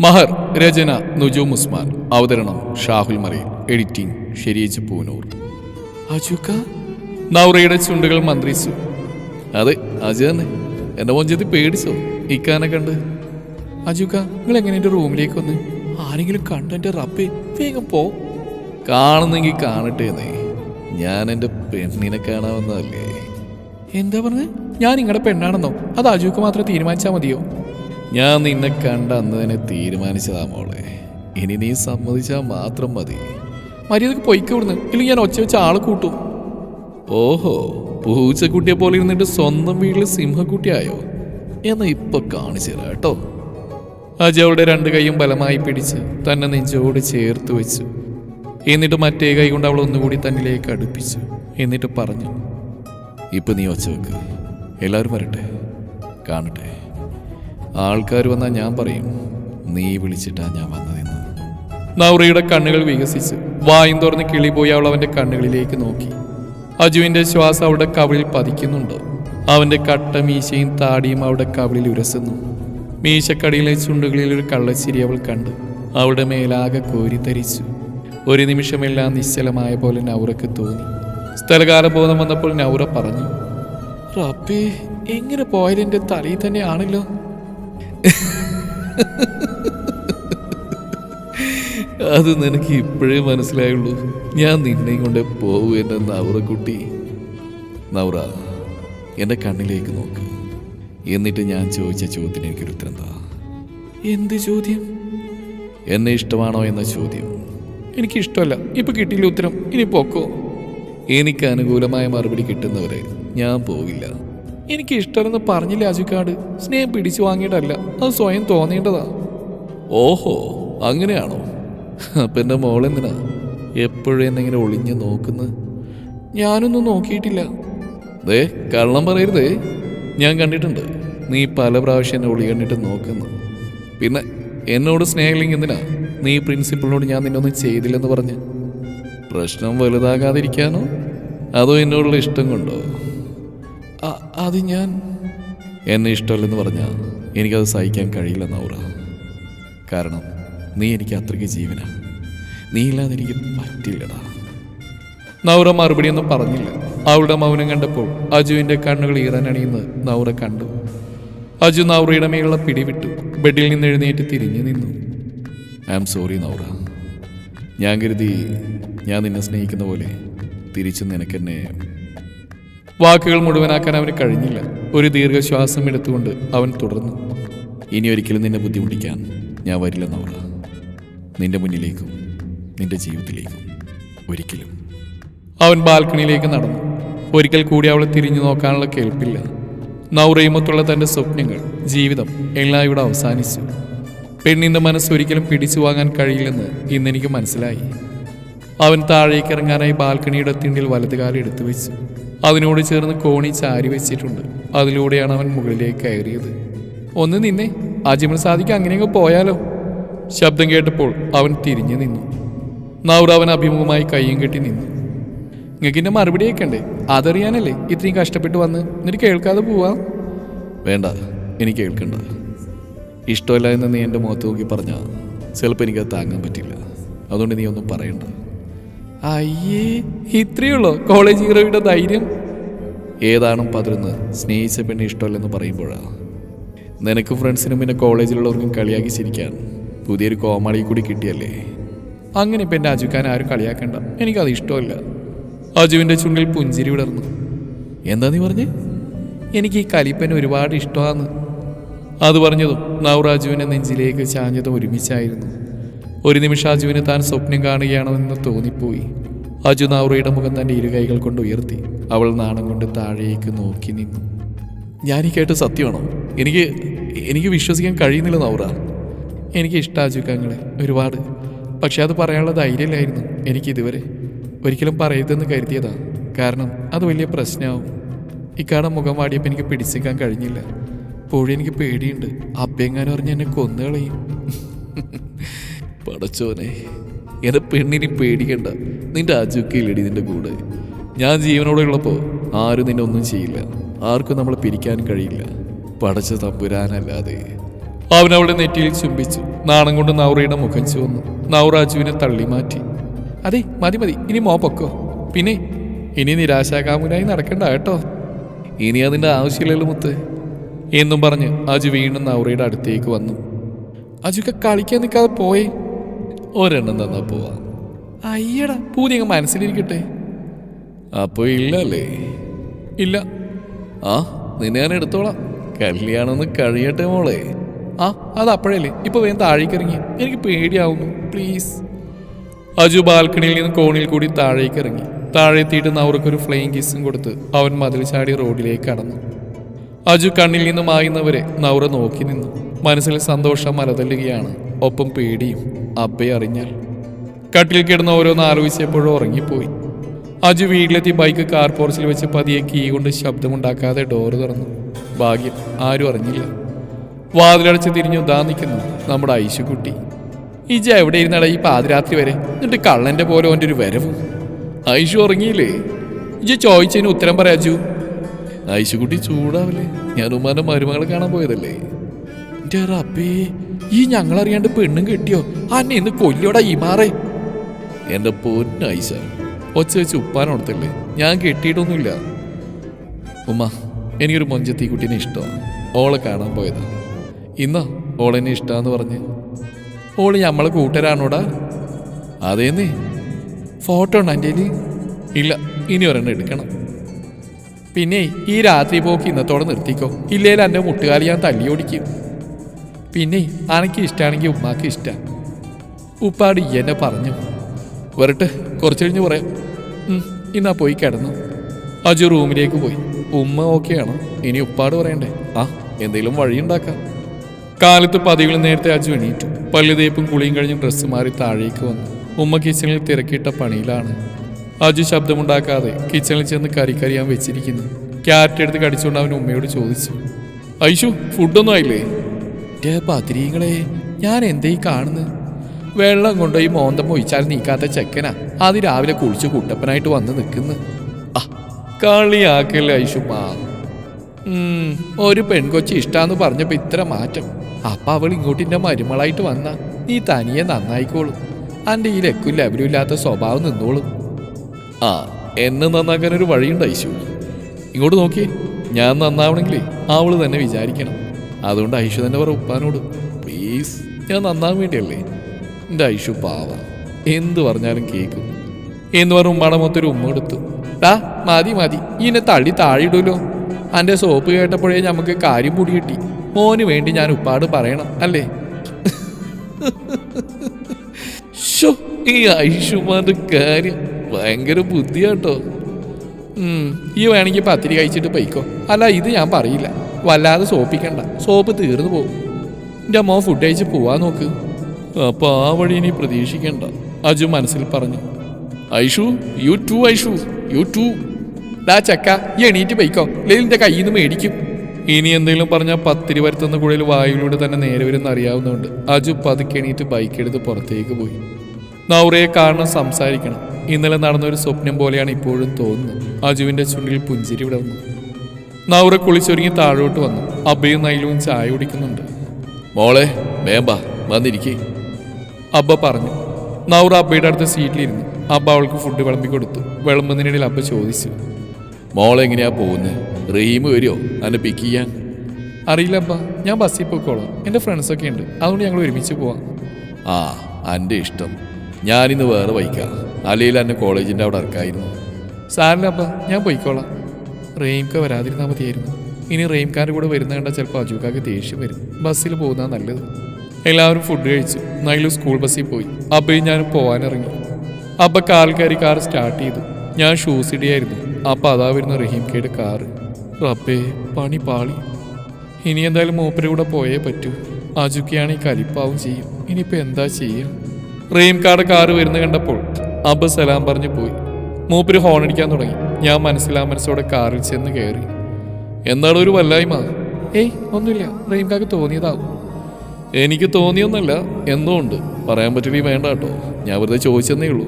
മഹർ രചന നുജൂം ഉസ്മാൻ. അവതരണം ഷാഹുൽ മറയിൽ എഡിറ്റിംഗ് ഷെരീജ് പൂനൂർ. അജുക്ക നൗറയുടെ ചുണ്ടുകൾ മന്ത്രിച്ചു. അതെ അജു തന്നെ. എന്റെ മോഞ്ചത്തി പേടിച്ചോ? ഇക്കാനെ കണ്ട്. അജുക്ക നിങ്ങൾ എങ്ങനെ എന്റെ റൂമിലേക്ക് വന്ന്? ആരെങ്കിലും കണ്ട എന്റെ റബ്ബേ വേഗം പോ. കാണുന്നെങ്കിൽ കാണട്ടെ എന്നേ. ഞാൻ എന്റെ പെണ്ണിനെ കാണാവുന്നതല്ലേ. എന്താ പറഞ്ഞത് ഞാൻ നിങ്ങളുടെ പെണ്ണാണെന്നോ? അത് അജുക്ക് മാത്രം തീരുമാനിച്ചാൽ മതിയോ? ഞാൻ നിന്നെ കണ്ട അന്ന് തന്നെ തീരുമാനിച്ചതാ മോളെ. ഇനി നീ സമ്മതിച്ചാൽ മാത്രം മതി. മര്യാദയ്ക്ക് പൊയ്ക്ക ഇവിടുന്ന്. ഇല്ലെങ്കിൽ ഞാൻ ഒച്ച വെച്ച ആളെ കൂട്ടും. ഓഹോ പൂച്ചക്കുട്ടിയെ പോലെ ഇരുന്നിട്ട് സ്വന്തം വീട്ടിൽ സിംഹക്കുട്ടിയായോ? എന്നാ ഇപ്പൊ കാണിച്ചു തരാം കേട്ടോ. അജയുടെ രണ്ട് കൈയും ബലമായി പിടിച്ച് തന്നെ നെഞ്ചോട് ചേർത്ത് വെച്ചു. എന്നിട്ട് മറ്റേ കൈ കൊണ്ട് അവൾ ഒന്നുകൂടി തന്നിലേക്ക് അടുപ്പിച്ചു. എന്നിട്ട് പറഞ്ഞു ഇപ്പൊ നീ ഒച്ച വെക്ക്. എല്ലാവരും വരട്ടെ. കാണട്ടെ. ആൾക്കാർ വന്നാൽ ഞാൻ പറയും നീ വിളിച്ചിട്ടാ ഞാൻ വന്നതെന്ന് നൗറയുടെ കണ്ണുകൾ വികസിച്ച് വായും തുറന്ന് കിളി പോയി അവൾ അവന്റെ കണ്ണുകളിലേക്ക് നോക്കി. അജുവിന്റെ ശ്വാസം അവളുടെ കവിളിൽ പതിക്കുന്നുണ്ട്. അവന്റെ കട്ട മീശയും താടിയും അവളുടെ കവിളിൽ ഉരസുന്നു. മീശക്കടിയിലെ ചുണ്ടുകളിൽ ഒരു കള്ളച്ചിരി അവൾ കണ്ട് അവളുടെ മേലാകെ കോരിത്തരിച്ചു ഒരു നിമിഷമെല്ലാം നിശ്ചലമായ പോലെ നൗറക്ക് തോന്നി. സ്ഥലകാല ബോധം വന്നപ്പോൾ നൗറ പറഞ്ഞു റബ്ബേ എങ്ങനെ പോയാലും എന്റെ തലയിൽ തന്നെയാണല്ലോ അത് നിനക്ക് ഇപ്പോഴേ മനസ്സിലായുള്ളൂ. ഞാൻ നിന്നെയും കൊണ്ട് പോവൂ എന്റെ കുട്ടി നവറ എന്റെ കണ്ണിലേക്ക് നോക്ക്. എന്നിട്ട് ഞാൻ ചോദിച്ച ചോദ്യത്തിന് എനിക്കൊരു ഉത്തരം എന്ത് ചോദ്യം? എന്നെ ഇഷ്ടമാണോ എന്ന ചോദ്യം. എനിക്ക് ഇഷ്ടമല്ല. ഇപ്പൊ കിട്ടിയില്ല ഉത്തരം. ഇനി പോക്കോ. എനിക്ക് അനുകൂലമായ മറുപടി കിട്ടുന്നവരെ ഞാൻ പോവില്ല. എനിക്ക് ഇഷ്ടമെന്ന് പറഞ്ഞില്ല അജുക്കാട് സ്നേഹം പിടിച്ചു വാങ്ങിയിട്ടല്ല. അത് സ്വയം തോന്നേണ്ടതാ. ഓഹോ അങ്ങനെയാണോ? അപ്പൊ എന്റെ മോളെന്തിനാ? എപ്പോഴും എന്നെങ്ങനെ ഒളിഞ്ഞു നോക്കുന്നത് ഞാനൊന്നും നോക്കിയിട്ടില്ല. ദേ കള്ളം പറയരുതേ. ഞാൻ കണ്ടിട്ടുണ്ട്. നീ പല പ്രാവശ്യം എന്നെ ഒളി കണ്ടിട്ട് നോക്കുന്നു. പിന്നെ എന്നോട് സ്നേഹമില്ലെങ്കിൽ എന്തിനാ? നീ പ്രിൻസിപ്പളിനോട് ഞാൻ നിന്നൊന്നും ചെയ്തില്ലെന്ന് പറഞ്ഞ്. പ്രശ്നം വലുതാകാതിരിക്കാനോ? അതോ എന്നോടുള്ള ഇഷ്ടം കൊണ്ടോ? അത് ഞാൻ എന്നെ ഇഷ്ടമല്ലെന്ന് പറഞ്ഞാൽ എനിക്കത് സഹിക്കാൻ കഴിയില്ല നൗറ. കാരണം നീ എനിക്ക് അത്രയ്ക്ക് ജീവനാണ് നീ ഇല്ലാതെ എനിക്ക് പറ്റില്ലടാ. നൗറ മറുപടിയൊന്നും പറഞ്ഞില്ല. അവളുടെ മൗനം കണ്ടപ്പോൾ അജുവിന്റെ കണ്ണുകൾ ഈറാനണിയുന്നത് നൗറ കണ്ടു. അജു നൗറയുടെ മേലുള്ള പിടിവിട്ടു. ബെഡിൽ നിന്ന് എഴുന്നേറ്റ് തിരിഞ്ഞു നിന്നു. I am sorry Naura. ഞാൻ കരുതി ഞാൻ നിന്നെ സ്നേഹിക്കുന്ന പോലെ തിരിച്ചു നിനക്കെന്നെ വാക്കുകൾ മുഴുവനാക്കാൻ അവന് കഴിഞ്ഞില്ല. ഒരു ദീർഘശ്വാസം എടുത്തുകൊണ്ട് അവൻ തുടർന്നു. ഇനി ഒരിക്കലും നിന്നെ ബുദ്ധിമുട്ടിക്കാൻ ഞാൻ വരില്ല നൗറ നിന്റെ മുന്നിലേക്കും നിന്റെ ജീവിതത്തിലേക്കും ഒരിക്കലും. അവൻ ബാൽക്കണിയിലേക്ക് നടന്നു. ഒരിക്കൽ കൂടി അവളെ തിരിഞ്ഞു നോക്കാനുള്ള കേൾപ്പില്ല. നൗറയുമൊത്തുള്ള തന്റെ സ്വപ്നങ്ങൾ ജീവിതം എല്ലാം ഇവിടെ അവസാനിച്ചു. പെണ്ണിന്റെ മനസ്സ് ഒരിക്കലും പിടിച്ചു വാങ്ങാൻ കഴിയില്ലെന്ന് ഇന്നെനിക്ക് മനസ്സിലായി. അവൻ താഴേക്ക് ഇറങ്ങാനായി ബാൽക്കണിയുടെ തിണ്ടിൽ വലതുകാലം എടുത്തു വെച്ചു അതിനോട് ചേർന്ന് കോണി ചാരി വെച്ചിട്ടുണ്ട്. അതിലൂടെയാണ് അവൻ മുകളിലേക്ക് കയറിയത്. ഒന്ന് നിന്നെ അജിമൽ സാദിക്ക് അങ്ങനെയൊക്കെ പോയാലോ? ശബ്ദം കേട്ടപ്പോൾ അവൻ തിരിഞ്ഞു നിന്നു. നൗറ അവൻ അഭിമുഖമായി കയ്യും കെട്ടി നിന്നു. എന്നെ മറുപടി കേൾക്കണ്ടേ അതറിയാനല്ലേ ഇത്രയും കഷ്ടപ്പെട്ട് വന്ന്? എന്നിട്ട് കേൾക്കാതെ പോവാം? വേണ്ട എനിക്ക് കേൾക്കണ്ട. ഇഷ്ടമല്ല എന്ന് നീ എന്റെ മുഖത്ത് നോക്കി പറഞ്ഞാൽ ചിലപ്പോൾ എനിക്കത് താങ്ങാൻ പറ്റില്ല. അതുകൊണ്ട് നീ ഒന്നും പറയണ്ട. അയ്യേ ഇത്രയുള്ളോ? കോളേജ് ഹീറോയുടെ ധൈര്യം? ഏതാണും പതിരുന്ന് സ്നേഹിച്ച പെണ്ണ് ഇഷ്ടമല്ലെന്ന് പറയുമ്പോഴാണ് നിനക്ക് ഫ്രണ്ട്സിനും പിന്നെ കോളേജിലുള്ളവർക്കും കളിയാക്കി ചിരിക്കാൻ. പുതിയൊരു കോമാളി കൂടി കിട്ടിയല്ലേ? അങ്ങനെ ഇപ്പം എന്റെ അജുക്കാൻ ആരും കളിയാക്കണ്ട. എനിക്കത് ഇഷ്ടമല്ല. അജുവിന്റെ ചുണ്ടിൽ പുഞ്ചിരി വിടർന്നു. എന്താ നീ പറഞ്ഞേ? എനിക്ക് ഈ കലിപ്പൻ ഒരുപാട് ഇഷ്ടമാണ് അത് പറഞ്ഞതും നവറാജുവിനെ നെഞ്ചിലേക്ക് ചാഞ്ഞതും ഒരുമിച്ചായിരുന്നു. ഒരു നിമിഷം അജുവിന് താൻ സ്വപ്നം കാണുകയാണെന്ന് തോന്നിപ്പോയി. അജു നൗറയുടെ മുഖം തന്റെ ഇരു കൈകൾ കൊണ്ട് ഉയർത്തി അവൾ നാണം കൊണ്ട് താഴേക്ക് നോക്കി നിന്നു. ഞാൻ ഈ കേട്ട് സത്യമാണോ? എനിക്ക് എനിക്ക് വിശ്വസിക്കാൻ കഴിയുന്നില്ല നൗറ. എനിക്ക് ഇഷ്ടം അജുക്കങ്ങളെ ഒരുപാട്. പക്ഷെ അത് പറയാനുള്ള ധൈര്യമില്ലായിരുന്നു എനിക്കിതുവരെ ഒരിക്കലും പറയരുതെന്ന് കരുതിയതാണ് കാരണം അത് വലിയ പ്രശ്നമാവും. ഇക്കാടെ മുഖം വാടിയപ്പോൾ എനിക്ക് പിടിച്ചേക്കാൻ കഴിഞ്ഞില്ല. പുഴ എനിക്ക് പേടിയുണ്ട്. അഭ്യങ്ങാനും അറിഞ്ഞ് എന്നെ കൊന്നുകളയും പടച്ചോനെ എന്റെ പെണ്ണിനി പേടിക്കണ്ട. നിന്റെ അജുക്കയിലടി നിന്റെ കൂടെ. ഞാൻ ജീവനോടെ ഉള്ളപ്പോൾ ആരും നിന്നെ ഒന്നും ചെയ്യില്ല. ആർക്കും നമ്മളെ പിരിക്കാൻ കഴിയില്ല. പടച്ച തമ്പുരാനല്ലാതെ. അവൻ അവളുടെ നെറ്റിയിൽ ചുംബിച്ചു. നാണം കൊണ്ട് നൗറയുടെ മുഖം ചുവന്നു. നൗറ അജുവിനെ തള്ളി മാറ്റി അതെ മതി മതി. ഇനി മോ പൊക്കോ. പിന്നെ ഇനി നിരാശാകാമുനായി നടക്കണ്ട കേട്ടോ. ഇനി അതിന്റെ ആവശ്യമില്ലല്ലോ മുത്ത്. എന്നും പറഞ്ഞ് അജു വീണ്ടും നൗറയുടെ അടുത്തേക്ക് വന്നു. അജുക്ക കളിക്കാൻ നിൽക്കാതെ പോയേ. ഒരെണ്ണം തന്നാ പോവാ. അയ്യടാ. പൂതി അങ്ങ് മനസ്സിലിരിക്കട്ടെ. അപ്പൊ ഇല്ല അല്ലേ ഇല്ല. ആ നിന്നെ ഞാൻ എടുത്തോളാം. കല്യാണം ഒന്ന് കഴിയട്ടെ മോളെ. ആ അത് അപ്പോഴല്ലേ? ഇപ്പൊ വേഗം താഴേക്ക് ഇറങ്ങി എനിക്ക് പേടിയാവുന്നു. പ്ലീസ്. അജു ബാൽക്കണിയിൽ നിന്ന് കോണിൽ കൂടി താഴേക്ക് ഇറങ്ങി താഴെ എത്തിയിട്ട് നവർക്കൊരു ഫ്ലെയിങ് കിസ്സും കൊടുത്ത് അവൻ മതിൽ ചാടി റോഡിലേക്ക് കടന്നു. അജു കണ്ണിൽ നിന്ന് മായുന്നവരെ നൗറ നോക്കി നിന്നു. മനസ്സിൽ സന്തോഷം മലതല്ലുകയാണ്. ഒപ്പം പേടിയും അബ്ബയെ അറിഞ്ഞാൽ. കട്ടിൽ കിടന്ന് ഓരോന്ന് ആലോചിച്ചപ്പോഴും ഉറങ്ങിപ്പോയി. അജു വീട്ടിലെത്തി ബൈക്ക് കാർ പോർച്ചിൽ വെച്ച് പതിയെ കീ കൊണ്ട് ശബ്ദമുണ്ടാക്കാതെ ഡോറ് തുറന്നു. ഭാഗ്യം ആരും അറിഞ്ഞില്ല. വാതിലടച്ച് തിരിഞ്ഞു ദാ നിൽക്കുന്നു നമ്മുടെ ഐശുക്കുട്ടി ഇജ എവിടെ ഇരുന്നടാ ഈ പാതിരാത്രി വരെ? എന്നിട്ട് കള്ളന്റെ പോലെ ഓന്റെ ഒരു വരവ്. ഐശു ഉറങ്ങിയില്ലേ? ഇജ ചോദിച്ചതിന് ഉത്തരം പറയാ അജു. ഐശുക്കുട്ടി ചൂടാവില്ലേ? ഞാൻ ഉമ്മാന്റെ മരുമകളെ കാണാൻ പോയതല്ലേ? എന്റെ റബ്ബേ ഈ ഞങ്ങളറിയാണ്ട് പെണ്ണും കിട്ടിയോ? അന്നെ ഇന്ന് കൊല്ലോടാ ഈ മാറേ. എന്റെ പൊന്ന ഐശ ഒച്ച വെച്ച് ഉപ്പാനോടത്തല്ലേ ഞാൻ കെട്ടിയിട്ടൊന്നുമില്ല. ഉമ്മ എനിക്കൊരു മൊഞ്ചത്തി കുട്ടീനെ ഇഷ്ടമാണ് ഓളെ കാണാൻ പോയതാ. ഇന്നാ ഓളെന്നെ ഇഷ്ടമാന്ന് പറഞ്ഞ്. ഓൾ നമ്മളെ കൂട്ടരാണോടാ? അതേന്നേ. ഫോട്ടോ ഉണ്ടോ എന്റെ ഇല്ല ഇനി ഒരെണ്ണം എടുക്കണം. പിന്നെ ഈ രാത്രി പോക്ക് ഇന്നത്തോടെ നിർത്തിക്കോ. ഇല്ലേലും എന്റെ മുട്ടുകാലി ഞാൻ തല്ലി ഓടിക്കും പിന്നെ അനക്ക് ഇഷ്ടമാണെങ്കിൽ ഉമ്മാക്ക് ഇഷ്ടം. ഉപ്പാട് എന്നെ പറഞ്ഞു. വരട്ടെ കുറച്ച് കഴിഞ്ഞ് പറയാം. ഇന്നാ പോയി കിടന്നു. അജു റൂമിലേക്ക് പോയി. ഉമ്മ ഓക്കെയാണ്? ഇനി ഉപ്പാട് പറയണ്ടേ? ആ എന്തെങ്കിലും വഴിയുണ്ടാക്കാം കാലത്ത് പതിവിൽ നേരത്തെ അജു എണീറ്റു. പല്ല് തേപ്പും കുളിയും കഴിഞ്ഞ് ഡ്രസ്സ് മാറി താഴേക്ക് വന്നു. ഉമ്മ കിച്ചണിൽ തിരക്കിട്ട പണിയിലാണ്. അജു ശബ്ദമുണ്ടാക്കാതെ കിച്ചണിൽ ചെന്ന് കറി കറിയാൻ വെച്ചിരിക്കുന്നു. ക്യാരറ്റ് എടുത്ത് കടിച്ചുകൊണ്ട് അവൻ ഉമ്മയോട് ചോദിച്ചു. ഐഷു ഫുഡൊന്നും ആയില്ലേ? "ഡേ ബദ്രീങ്ങളെ ഞാൻ എന്തേ കാണുന്നു? വെള്ളം കൊണ്ടുപോയി മോന്തം ഒഴിച്ചാൽ നീക്കാത്ത ചെക്കനാ. അത് രാവിലെ കുളിച്ച് കുട്ടപ്പനായിട്ട് വന്ന് നിൽക്കുന്നു. ആ കളിയാക്കല്ലേ ഐഷുമാ ഒരു പെൺകൊച്ചി ഇഷ്ടാന്ന് പറഞ്ഞപ്പോൾ ഇത്ര മാറ്റം. അപ്പൊ അവൾ ഇങ്ങോട്ടിന്റെ മരുമളായിട്ട് വന്ന. നീ തനിയെ നന്നായിക്കോളും. അന്റെ ഈ ലക്കും ലവലും ഇല്ലാത്ത സ്വഭാവം നിന്നോളും. ആ എന്നെ നന്നാക്കാൻ ഒരു വഴിയുണ്ട് ഐശു. ഇങ്ങോട്ട് നോക്കി ഞാൻ നന്നാവണമെങ്കിലേ അവൾ തന്നെ വിചാരിക്കണം. അതുകൊണ്ട് ഐഷു തന്നെ പറ ഉപ്പാനോട് പ്ലീസ് ഞാൻ നന്നാൻ വേണ്ടിയല്ലേ? എന്റെ ഐഷു പാവ. എന്ത് പറഞ്ഞാലും കേൾക്കും എന്ന് പറഞ്ഞ ഉമ്മയുടെ മൊത്തൊരു ഉമ്മ എടുത്തു. ടാ മതി മതി. എന്നെ തള്ളി താഴെയിടുമല്ലോ എന്റെ സോപ്പ് കേട്ടപ്പോഴേ നമുക്ക് കാര്യം പൊടി കിട്ടി. മോന് വേണ്ടി ഞാൻ ഉപ്പാട് പറയണം അല്ലേ? ഈ ഐഷുമാന്റെ കാര്യം ഭയങ്കര ബുദ്ധിയാട്ടോ. ഈ വേണമെങ്കിൽ പത്തിരി കഴിച്ചിട്ട് പൈക്കോ അല്ല ഇത് ഞാൻ പറയില്ല. വല്ലാതെ സോപ്പിക്കണ്ട. സോപ്പ് തീർന്നു പോകും. എന്റെ അമ്മ ഫുഡ് കഴിച്ച് പോവാൻ നോക്ക്. അപ്പൊ ആ വഴി ഇനി പ്രതീക്ഷിക്കണ്ട. അജു മനസ്സിൽ പറഞ്ഞു. Aishu you too Aishu you too ഡാ ചക്ക ഈ എണീറ്റ് പൈക്കോ നിന്റെ കയ്യിൽ നിന്ന് മേടിക്കും. ഇനി എന്തെങ്കിലും പറഞ്ഞാൽ പത്തിരി വരുത്തുന്ന കുഴയിൽ വായുവിലൂടെ തന്നെ നേരെ വരുന്ന അറിയാവുന്നതുകൊണ്ട് അജു പതുക്കെ എണീറ്റ് ബൈക്ക് എടുത്ത് പുറത്തേക്ക് പോയി. നൗറയെ കാണണം സംസാരിക്കണം. ഇന്നലെ നടന്ന ഒരു സ്വപ്നം പോലെയാണ് ഇപ്പോഴും തോന്നുന്നത്. അജുവിന്റെ ചുണ്ടിൽ പുഞ്ചിരി വിടർന്നു. നൗറ കുളിച്ചൊരുങ്ങി താഴോട്ട് വന്നു. അബ്ബയും നൈലവും ചായ കുടിക്കുന്നുണ്ട്. മോളെ വേമ്പ വന്നിരിക്കേ. അബ്ബ പറഞ്ഞു. നൗറ അബ്ബയുടെ അടുത്ത സീറ്റിലിരുന്നു. അബ്ബ അവൾക്ക് ഫുഡ് വിളമ്പി കൊടുത്തു. വിളമ്പുന്നതിനിടയിൽ അബ്ബ ചോദിച്ചു. മോളെങ്ങനെയാ പോകുന്നത് റഹീം വരുമോ അന്നെ പിക്ക് ചെയ്യാൻ. അറിയില്ല അബ്ബ ഞാൻ ബസ്സിൽ പോയിക്കോളാം. എന്റെ ഫ്രണ്ട്സൊക്കെ ഉണ്ട്. അതുകൊണ്ട് ഞങ്ങൾ ഒരുമിച്ച് പോവാം. ആ എന്റെ ഇഷ്ടം. ഞാനിന്ന് വേറെ വൈക്കാം അല്ലെങ്കിൽ എന്നെ കോളേജിന്റെ അവിടെ ഇറക്കായിരുന്നു സാറില്ല അബ്ബ ഞാൻ പോയിക്കോളാം. റെയിംക വരാതിരുന്നാൽ മതിയായിരുന്നു. ഇനി റെയിംകാരുടെ കൂടെ വരുന്ന കണ്ടാൽ ചിലപ്പോൾ അജുക്കാക്ക് ദേഷ്യം വരും. ബസ്സിൽ പോകുന്ന നല്ലത്. എല്ലാവരും ഫുഡ് കഴിച്ചു. നൈലു സ്കൂൾ ബസ്സിൽ പോയി. അബ്ബയും ഞാനും പോകാനിറങ്ങി അബ്ബ കാൽക്കാരി കാർ സ്റ്റാർട്ട് ചെയ്തു. ഞാൻ ഷൂസ് ഇടിയായിരുന്നു. അപ്പം അതാ വരുന്ന റഹീംക്കയുടെ കാറ് റബ്ബേ പണി പാളി. ഇനി എന്തായാലും മൂപ്പരെ കൂടെ പോയേ പറ്റൂ. അജുക്കയാണെങ്കിൽ കലിപ്പാവും ചെയ്യും. ഇനിയിപ്പോൾ എന്താ ചെയ്യുക റെയിംകാരുടെ കാറ് വരുന്ന കണ്ടപ്പോൾ അബ്ബ സലാം പറഞ്ഞു പോയി. മൂപ്പര് ഹോൺ അടിക്കാൻ തുടങ്ങി. ഞാൻ മനസ്സിലാ മനസ്സോടെ കാറിൽ ചെന്ന് കയറി. എന്താണ് ഒരു വല്ലായ്മ? ഏയ് ഒന്നുമില്ല. റീംകാക്ക് തോന്നിയതാവും. എനിക്ക് തോന്നിയൊന്നല്ല എന്തോ ഉണ്ട് പറയാൻ പറ്റില്ല വേണ്ട കേട്ടോ. ഞാൻ വെറുതെ ചോദിച്ചെന്നേ ഉള്ളൂ.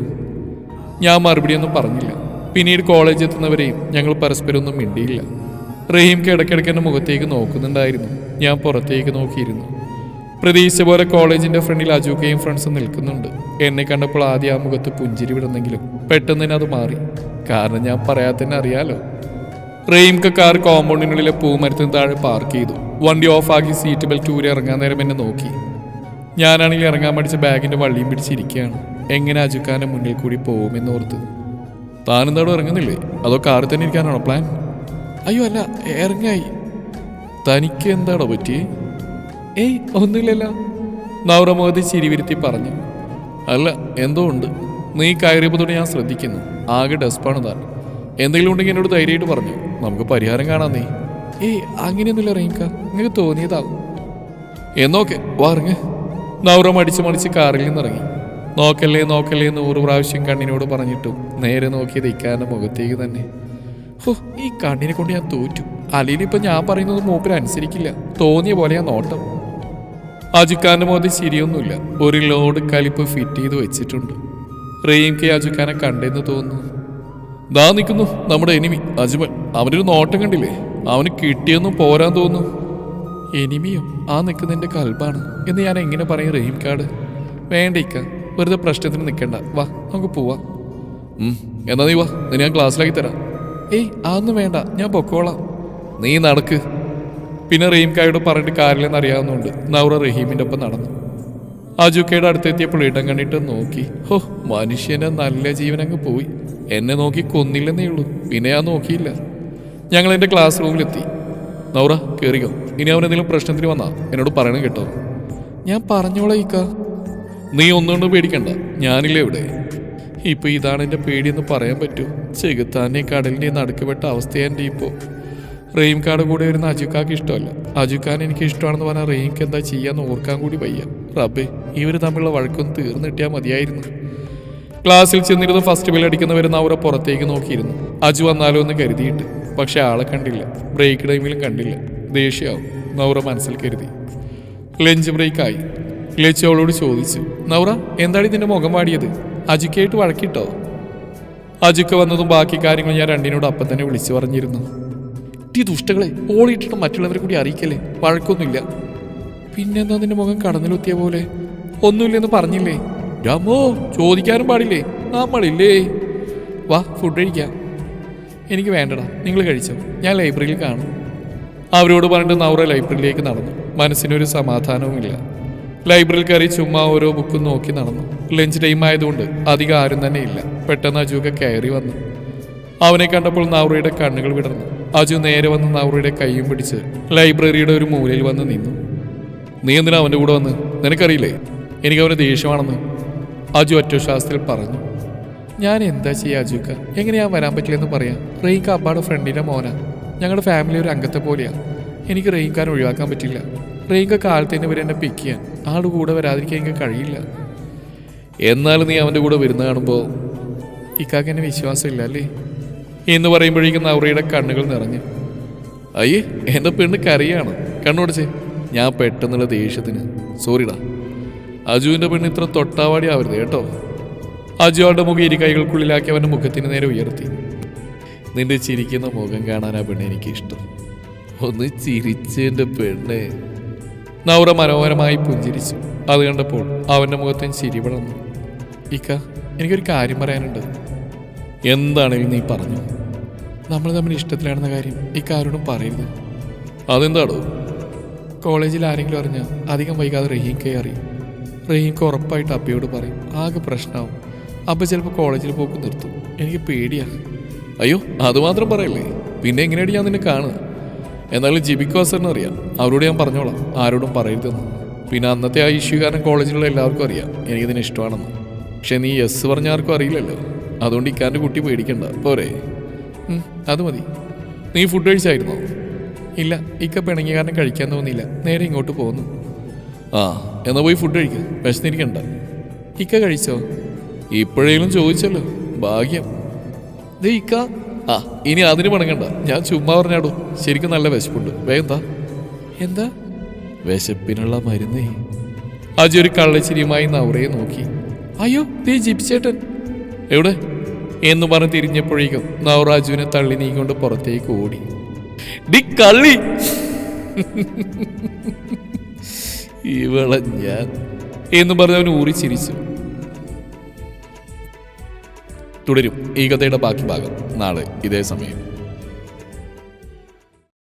ഞാൻ മറുപടിയൊന്നും പറഞ്ഞില്ല. പിന്നീട് കോളേജ് എത്തുന്നവരെയും ഞങ്ങൾ പരസ്പരം ഒന്നും മിണ്ടിയില്ല. റഹീം കിടക്കിടയ്ക്ക് എന്റെ മുഖത്തേക്ക് നോക്കുന്നുണ്ടായിരുന്നു. ഞാൻ പുറത്തേക്ക് നോക്കിയിരുന്നു. പ്രതീക്ഷിച്ച പോലെ കോളേജിന്റെ ഫ്രണ്ടിൽ അജൂക്കയും ഫ്രണ്ട്സും നിൽക്കുന്നുണ്ട്. എന്നെ കണ്ടപ്പോൾ ആദ്യം ആ മുഖത്ത് പുഞ്ചിരി വിടുന്നെങ്കിലും പെട്ടെന്ന് തന്നെ അത് മാറി. കാരണം ഞാൻ പറയാതെ തന്നെ അറിയാലോ. റെയിംക കാർ കോമ്പൗണ്ടിനുള്ളിലെ പൂമരത്തിന് താഴെ പാർക്ക് ചെയ്തു. വണ്ടി ഓഫാക്കി സീറ്റ് ബെൽറ്റ് ഊരി ഇറങ്ങാൻ നേരം എന്നെ നോക്കി. ഞാനാണെങ്കിൽ ഇറങ്ങാൻ പഠിച്ച ബാഗിന്റെ വള്ളിയും പിടിച്ചിരിക്കുകയാണ് എങ്ങനെ അജുക്കാന്റെ മുന്നിൽ കൂടി പോകുമെന്ന് ഓർത്ത് താനെന്താടോ ഇറങ്ങുന്നില്ലേ? അതോ കാറിൽ തന്നെ ഇരിക്കാനാണോ പ്ലാൻ അയ്യോ അല്ല ഇറങ്ങായി. തനിക്ക് എന്താടോ പറ്റിയേ ഏയ് ഒന്നുമില്ലല്ലോ. നൗറമോദി ചിരിവിരുത്തി പറഞ്ഞു. അല്ല എന്തോ ഉണ്ട്. നീ കയറിയപ്പോൾ ഞാൻ ശ്രദ്ധിക്കുന്നു. ആകെ ഡെസ്പാണ് താൻ. എന്തെങ്കിലും ഉണ്ടെങ്കിൽ എന്നോട് ധൈര്യമായിട്ട് പറഞ്ഞു. നമുക്ക് പരിഹാരം കാണാൻ നീ. ഏയ് അങ്ങനെയൊന്നുമില്ല റീങ്ക നിങ്ങൾക്ക് തോന്നിയതാവും. എന്നോക്കെ വാറങ്ങ് നൗറം അടിച്ച് മടിച്ച് കാറിൽ നിന്നിറങ്ങി. നോക്കല്ലേ നോക്കല്ലേ നൂറ് പ്രാവശ്യം കണ്ണിനോട് പറഞ്ഞിട്ടും നേരെ നോക്കിയത് ഇക്കാരന്റെ മുഖത്തേക്ക് തന്നെ. ഓ ഈ കണ്ണിനെ കൊണ്ട് ഞാൻ തോറ്റു. ഇപ്പൊ ഞാൻ പറയുന്നത് മൂപ്പര് അനുസരിക്കില്ല. തോന്നിയ പോലെ ഞാൻ നോട്ടം. അജുക്കാന്റെ മുഖത്ത് ശരിയൊന്നുമില്ല ഒരു ലോഡ് കലിപ്പ് ഫിറ്റ് ചെയ്ത് വെച്ചിട്ടുണ്ട്. റെയിം കെ അജുക്കാനെ കണ്ടെന്ന് തോന്നുന്നു. ദാ നിൽക്കുന്നു നമ്മുടെ എനിമി അജ്മൽ. അവനൊരു നോട്ടം കണ്ടില്ലേ? അവന് കിട്ടിയൊന്നും പോരാൻ തോന്നുന്നു. എനിമിയോ ആ നിൽക്കുന്നതിന്റെ കൽബാണ് എന്ന് ഞാൻ എങ്ങനെ പറയും റഹീം കാട്? വേണ്ട ഇക്ക വെറുതെ പ്രശ്നത്തിന് നിൽക്കണ്ട. വാ നമുക്ക് പോവാം. എന്നാ നീ വാ നിന്നെ ഞാൻ ക്ലാസ്സിലാക്കി തരാം. ഏയ് അതൊന്നും വേണ്ട ഞാൻ പൊക്കോളാം. നീ നടക്ക്. പിന്നെ റഹീം കായോട് പറഞ്ഞിട്ട് കാര്യമില്ലെന്ന് അറിയാവുന്നതുകൊണ്ട് നൗറ റഹീമിന്റെ ഒപ്പം നടന്നു. അജുക്കയുടെ അടുത്തെത്തിയപ്പോൾ ഇടം കണ്ടിട്ട് നോക്കി. ഹോ മനുഷ്യന്റെ നല്ല ജീവനങ്ങ് പോയി. എന്നെ നോക്കി കൊന്നില്ലെന്നേ ഉള്ളൂ. പിന്നെ ഞാൻ നോക്കിയില്ല. ഞങ്ങൾ എന്റെ ക്ലാസ് റൂമിലെത്തി നൗറ കയറിയോ ഇനി അവൻ എന്തെങ്കിലും പ്രശ്നത്തിന് വന്നാ എന്നോട് പറയണം കേട്ടോ. ഞാൻ പറഞ്ഞോളാം ഇക്ക നീ ഒന്നുകൊണ്ട് പേടിക്കണ്ട. ഞാനില്ലേ ഇവിടെ. ഇപ്പൊ ഇതാണ് എന്റെ പേടിയെന്ന് പറയാൻ പറ്റൂ. ചെകുത്താന്റെ കടലിന്റെ നടുക്കുപെട്ട അവസ്ഥയാണ് എന്റെ ഇപ്പോൾ റെയിംകാട് കൂടെ വരുന്ന അജുക്കാക്ക് ഇഷ്ടമല്ല. അജുഖാൻ എനിക്ക് ഇഷ്ടമാണെന്ന് പറഞ്ഞാൽ റഹീംക്ക് എന്താ ചെയ്യാന്ന് ഓർക്കാൻ കൂടി വയ്യ. റബ്ബേ ഇവർ തമ്മിലുള്ള വഴക്കൊന്ന് തീർന്നു കിട്ടിയാൽ മതിയായിരുന്നു. ക്ലാസ്സിൽ ചെന്നിരുന്ന് ഫസ്റ്റ് ബെൽ അടിക്കുന്നവരുന്ന അവരെ പുറത്തേക്ക് നോക്കിയിരുന്നു. അജു വന്നാലോ എന്ന് കരുതിയിട്ട്. പക്ഷെ ആളെ കണ്ടില്ല. ബ്രേക്ക് ടൈമിലും കണ്ടില്ല. ദേഷ്യമാവും നൗറ മനസ്സിൽ കരുതി. ലഞ്ച് ബ്രേക്കായി ലച്ച് അവളോട് ചോദിച്ചു നൗറ എന്താണ് ഇതിന്റെ മുഖം വാടിയത്? അജുക്കായിട്ട് വഴക്കിട്ടോ? അജുക്ക വന്നതും ബാക്കി കാര്യങ്ങൾ ഞാൻ രണ്ടിനോട് അപ്പം തന്നെ വിളിച്ചു പറഞ്ഞിരുന്നു. ഈ ദുഷ്ടകളെ ഓളിയിട്ടിട്ട് മറ്റുള്ളവരെ കൂടി അറിയിക്കല്ലേ? വഴക്കൊന്നുമില്ല. പിന്നെന്താ നിന്റെ മുഖം കടന്നിലെത്തിയ പോലെ? ഒന്നുമില്ലെന്ന് പറഞ്ഞില്ലേ? രാമോ ചോദിക്കാനും പാടില്ലേ? നമ്മളില്ലേ? വാ ഫുഡ് കഴിക്കാം. എനിക്ക് വേണ്ടടാ നിങ്ങൾ കഴിച്ചോ. ഞാൻ ലൈബ്രറിയിൽ കാണും. അവരോട് പറഞ്ഞിട്ട് നൗറ ലൈബ്രറിയിലേക്ക് നടന്നു. മനസ്സിനൊരു സമാധാനവുമില്ല. ലൈബ്രറിയിൽ കയറി ചുമ്മാ ഓരോ ബുക്കും നോക്കി നടന്നു. ലഞ്ച് ടൈം ആയതുകൊണ്ട് അധികം ആരും തന്നെ ഇല്ല. പെട്ടെന്ന് അജുക കയറി വന്നു. അവനെ കണ്ടപ്പോൾ നൗറയുടെ കണ്ണുകൾ വിടർന്നു. അജു നേരെ വന്ന് നൗറയുടെ കൈയും പിടിച്ച് ലൈബ്രറിയുടെ ഒരു മൂലയിൽ വന്ന് നിന്നു. നീ എന്തിനാ അവന്റെ കൂടെ വന്ന്? നിനക്കറിയില്ലേ? എനിക്ക് അവന് ദേഷ്യമാണെന്ന്. അജു ഒറ്റശ്വാസത്തിൽ പറഞ്ഞു. ഞാൻ എന്താ ചെയ്യുക അജുക്ക? എങ്ങനെയാ വരാൻ പറ്റില്ലെന്ന് പറയാം? റെയ്ക്ക് അബ്ബാടെ ഫ്രണ്ടിന്റെ മോന. ഞങ്ങളുടെ ഫാമിലി ഒരു അംഗത്തെ പോലെയാണ് എനിക്ക് റെയ്ക്കാൻ ഒഴിവാക്കാൻ പറ്റില്ല. റെയ്ക്ക കാലത്തേന് വരെ എന്നെ പിക്ക് ചെയ്യാൻ. ആളുടെ കൂടെ വരാതിരിക്കാൻ എനിക്ക് കഴിയില്ല. എന്നാലും നീ അവന്റെ കൂടെ വരുന്ന കാണുമ്പോൾ ഇക്കാക്ക് എന്നെ വിശ്വാസമില്ല അല്ലേ? എന്ന് പറയുമ്പോഴേക്കും നൗറയുടെ കണ്ണുകൾ നിറഞ്ഞു. അയ്യേ എന്റെ പെണ്ണ് കറിയാണ് കണ്ണോടിച്ച് ഞാൻ പെട്ടെന്നുള്ള ദേഷ്യത്തിന്. സോറിടാ. അജുവിന്റെ പെണ്ണ് ഇത്ര തൊട്ടാവാടി ആവരുത് കേട്ടോ. അജു അവളുടെ മുഖം ഇരു കൈകൾക്കുള്ളിലാക്കി അവന്റെ മുഖത്തിന് നേരെ ഉയർത്തി. നിന്റെ ചിരിക്കുന്ന മുഖം കാണാൻ ആ പെണ്ണ് എനിക്കിഷ്ടം. ഒന്ന് ചിരിച്ചെന്റെ പെണ്ണ്. നൗറ മനോഹരമായി പുഞ്ചിരിച്ചു. അത് കണ്ടപ്പോൾ അവന്റെ മുഖത്തും ചിരി വിളന്നു ഇക്ക എനിക്കൊരു കാര്യം പറയാനുണ്ട്. എന്താണെങ്കിലും നീ പറഞ്ഞു നമ്മൾ തമ്മിൽ ഇഷ്ടത്തിലാണെന്ന കാര്യം ഇക്കാരോടും പറയരുത്. അതെന്താടോ? കോളേജിൽ ആരെങ്കിലും അറിഞ്ഞാൽ അധികം വൈകാതെ റഹീംക്കെ അറിയും റഹീംക്ക് ഉറപ്പായിട്ട് അപ്പയോട് പറയും. ആകെ പ്രശ്നമാവും അപ്പം ചിലപ്പോൾ കോളേജിൽ പോക്ക് നിർത്തും. എനിക്ക് പേടിയാണ്. അയ്യോ അതുമാത്രം പറയല്ലേ? പിന്നെ എങ്ങനെയാണ് ഞാൻ നിന്നെ കാണുക? എന്നാലും ജിബിക്കോ സാറിന് അറിയാം. അവരോട് ഞാൻ പറഞ്ഞോളാം. ആരോടും പറയരുതെന്ന്. പിന്നെ അന്നത്തെ ആ ഇഷ്യൂ കാരണം കോളേജിലുള്ള എല്ലാവർക്കും അറിയാം. എനിക്കിതിന് ഇഷ്ടമാണെന്ന്. പക്ഷെ നീ യെസ് പറഞ്ഞ ആർക്കും അറിയില്ലല്ലോ. അതുകൊണ്ട് ഇക്കാന്റെ കുട്ടി പേടിക്കണ്ട. പോരെ. അത് മതി. നീ ഫുഡ് കഴിച്ചായിരുന്നോ? ഇല്ല ഇക്ക പിണങ്ങിയ കാരണം കഴിക്കാൻ തോന്നിയില്ല. നേരെ ഇങ്ങോട്ട് പോന്നു. ആ എന്നാ പോയി ഫുഡ് കഴിക്കുക വിശന്നിരിക്കണ്ട. ഇക്ക കഴിച്ചോ? ഇപ്പോഴേലും ചോദിച്ചല്ലോ. ഭാഗ്യം. ദേ ഇക്ക. ആ ഇനി അതിന് പണങ്ങണ്ട. ഞാൻ ചുമ്മാ പറഞ്ഞാടോ. ശരിക്കും നല്ല വിശപ്പുണ്ട്. വേഗം എന്താ? വിശപ്പിനുള്ള മരുന്നേ. അജി ഒരു കള്ളച്ചിരിയുമായി നവറയെ നോക്കി. അയ്യോ ദേ ജിപ്സേട്ടൻ. എവിടെ? എന്ന് പറഞ്ഞ് തിരിഞ്ഞപ്പോഴേക്കും നവറാജുവിനെ തള്ളി നീക്കൊണ്ട് പുറത്തേക്ക് ഓടി. ഡി കള്ളി! ഇവളെ ഞാൻ എന്ന് പറഞ്ഞവൻ ഊറി ചിരിച്ചു. തുടരും ഈ കഥയുടെ ബാക്കി ഭാഗം നാളെ ഇതേ സമയം.